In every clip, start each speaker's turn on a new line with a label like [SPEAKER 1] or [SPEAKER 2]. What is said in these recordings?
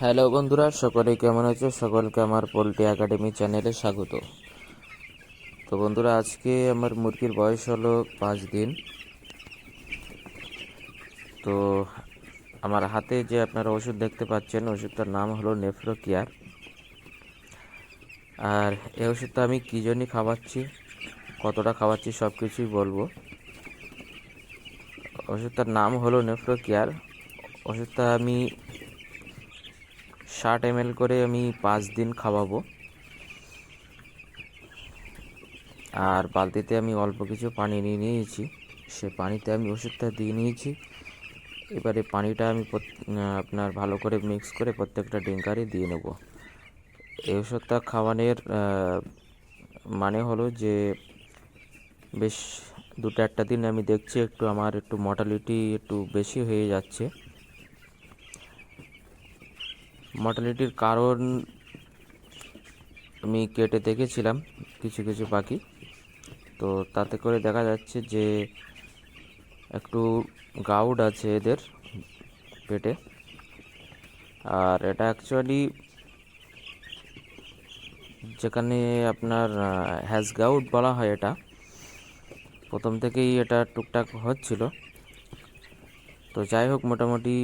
[SPEAKER 1] Hello বন্ধুরা, সকলে কেমন আছো? সকলকে আমার পোলট্রি একাডেমি চ্যানেলে স্বাগত। তো বন্ধুরা, আজকে আমার মুরগির বয়স হলো পাঁচ দিন। তো আমার হাতে যে আপনারা ওষুধ দেখতে পাচ্ছেন, ওষুধটার নাম হলো নেফ্রোকিয়ার। আর এই ওষুধটা আমি কী জন্যই খাওয়াচ্ছি, কতটা খাওয়াচ্ছি সব কিছুই বলব। ওষুধটার নাম হলো নেফ্রোকিয়ার। ওষুধটা আমি ষাট এম করে আমি পাঁচ দিন খাওয়াবো। আর বালতিতে আমি অল্প কিছু পানি নিয়ে নিয়েছি। সে পানিতে আমি ওষুধটা দিয়ে নিয়েছি। এবারে পানিটা আমি আপনার ভালো করে মিক্স করে প্রত্যেকটা ডিঙ্কারে দিয়ে নেব। এই ওষুধটা খাওয়ানোর মানে হলো যে বেশ দুটো একটা দিন আমি দেখছি একটু আমার একটু মর্টালিটি একটু বেশি হয়ে যাচ্ছে। মর্টালিটির কারণ আমি কেটে দেখেছিলাম কিছু কিছু পাখি। তো তাতে করে দেখা যাচ্ছে যে একটু গাউড আছে এদের পেটে। আর এটা অ্যাকচুয়ালি যেখানে আপনার হ্যাজ গাউড বলা হয় এটা, প্রথম থেকেই এটা টুকটাক হচ্ছিল। তো যাই হোক, মোটামুটি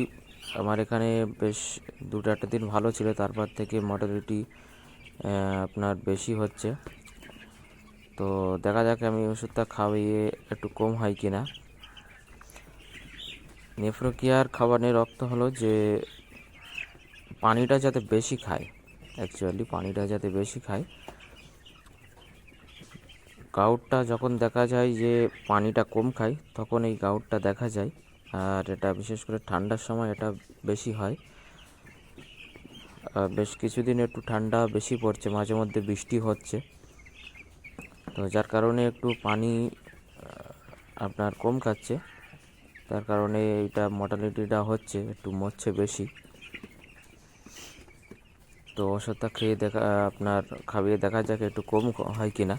[SPEAKER 1] আমার এখানে বেশ দুটো একটা দিন ভালো ছিল, তারপর থেকে মর্টালিটি আপনার বেশি হচ্ছে। তো দেখা যাক আমি ওষুধটা খাওয়িয়ে একটু কম হয় কি না নেফ্রোকিয়ার খাওয়ানোর রক্ত হলো যে, পানিটা যাতে বেশি খায় অ্যাকচুয়ালি পানিটা যাতে বেশি খায়। গাউটটা যখন দেখা যায় যে পানিটা কম খায়, তখন এই গাউটটা দেখা যায়। আর এটা বিশেষ করে ঠান্ডার সময় এটা বেশি হয়। বেশ কিছুদিন একটু ঠান্ডা বেশি পড়ছে, মাঝে মধ্যে বৃষ্টি হচ্ছে। তো যার কারণে একটু পানি আপনার কম খাচ্ছে। তার কারণে এটা মর্টালিটিটা হচ্ছে, একটু মরছে বেশি। তো ওষুধটা খেয়ে দেখা, আপনার খাইয়ে দেখা যাক একটু কম হয় কি না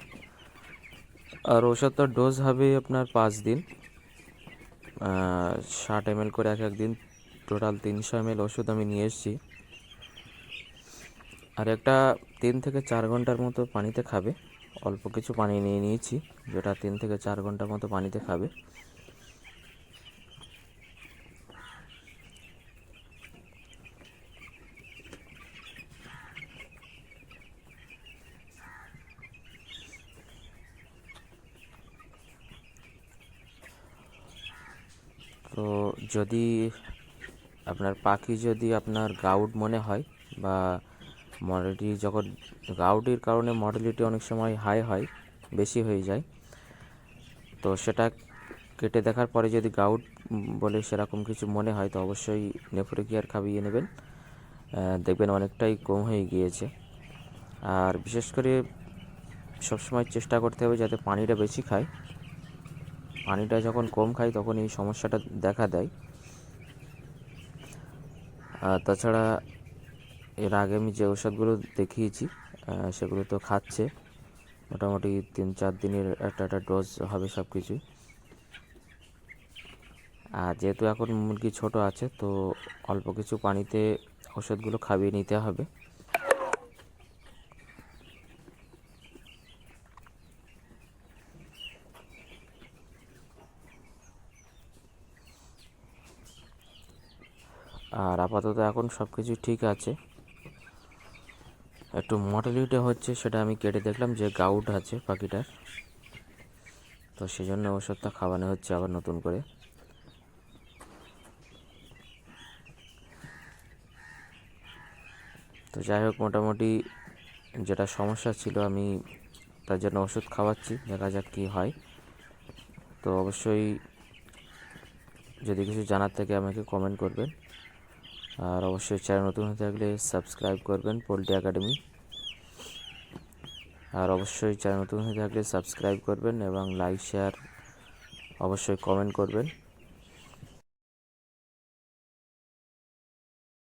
[SPEAKER 1] আর ওষুধটার ডোজ হবে আপনার পাঁচ দিন। ষাট এম করে এক এক দিন টোটাল তিনশো এম ওষুধ আমি নিয়ে এসেছি। আর একটা তিন থেকে চার ঘণ্টার মতো পানিতে খাবে। অল্প কিছু পানি নিয়ে নিয়েছি, যেটা তিন থেকে চার ঘণ্টার মতো পানিতে খাবে তো যদি আপনার পাখি যদি আপনার গাউড মনে হয় বা মডেলিটি যখন গাউডির কারণে মডেলিটি অনেক সময় হাই হয়, বেশি হয়ে যায়, তো সেটা কেটে দেখার পরে যদি গাউড বলে সেরকম কিছু মনে হয়, তো অবশ্যই নেফ্রোকিয়ার খাবিয়ে নেবেন। দেখবেন অনেকটাই কম হয়ে গিয়েছে। আর বিশেষ করে সবসময় চেষ্টা করতে হবে যাতে পানিটা বেশি খায়। পানিটা যখন কম খাই তখন এই সমস্যাটা দেখা দেয়। তাছাড়া এর আগে আমি যে ওষুধগুলো দেখিয়েছি সেগুলো তো খাচ্ছে। মোটামুটি তিন চার দিনের একটা একটা ডোজ হবে সব কিছুই আর যেহেতু এখন মুরগি ছোট আছে, তো অল্প কিছু পানিতে ওষুধগুলো খাইয়ে নিতে হবে। আর আপাতত এখন সব কিছু ঠিক আছে। একটু মর্টালিটি হচ্ছে সেটা আমি কেটে দেখলাম যে গাউট আছে পাখিটার। তো সেই জন্য ওষুধটা খাওয়ানো হচ্ছে আবার নতুন করে। তো যাই হোক, মোটামুটি যেটা সমস্যা ছিল আমি তার জন্য ওষুধ খাওয়াচ্ছি, দেখা যাক কী হয়। তো অবশ্যই যদি কিছু জানার থেকে আমাকে কমেন্ট করবেন। আর অবশ্যই চ্যানেল নতুন হয়ে থাকলে সাবস্ক্রাইব করবেন পোলট্রি একাডেমি আর অবশ্যই চ্যানেল নতুন হয়ে থাকলে সাবস্ক্রাইব করবেন এবং লাইক শেয়ার অবশ্যই কমেন্ট করবেন।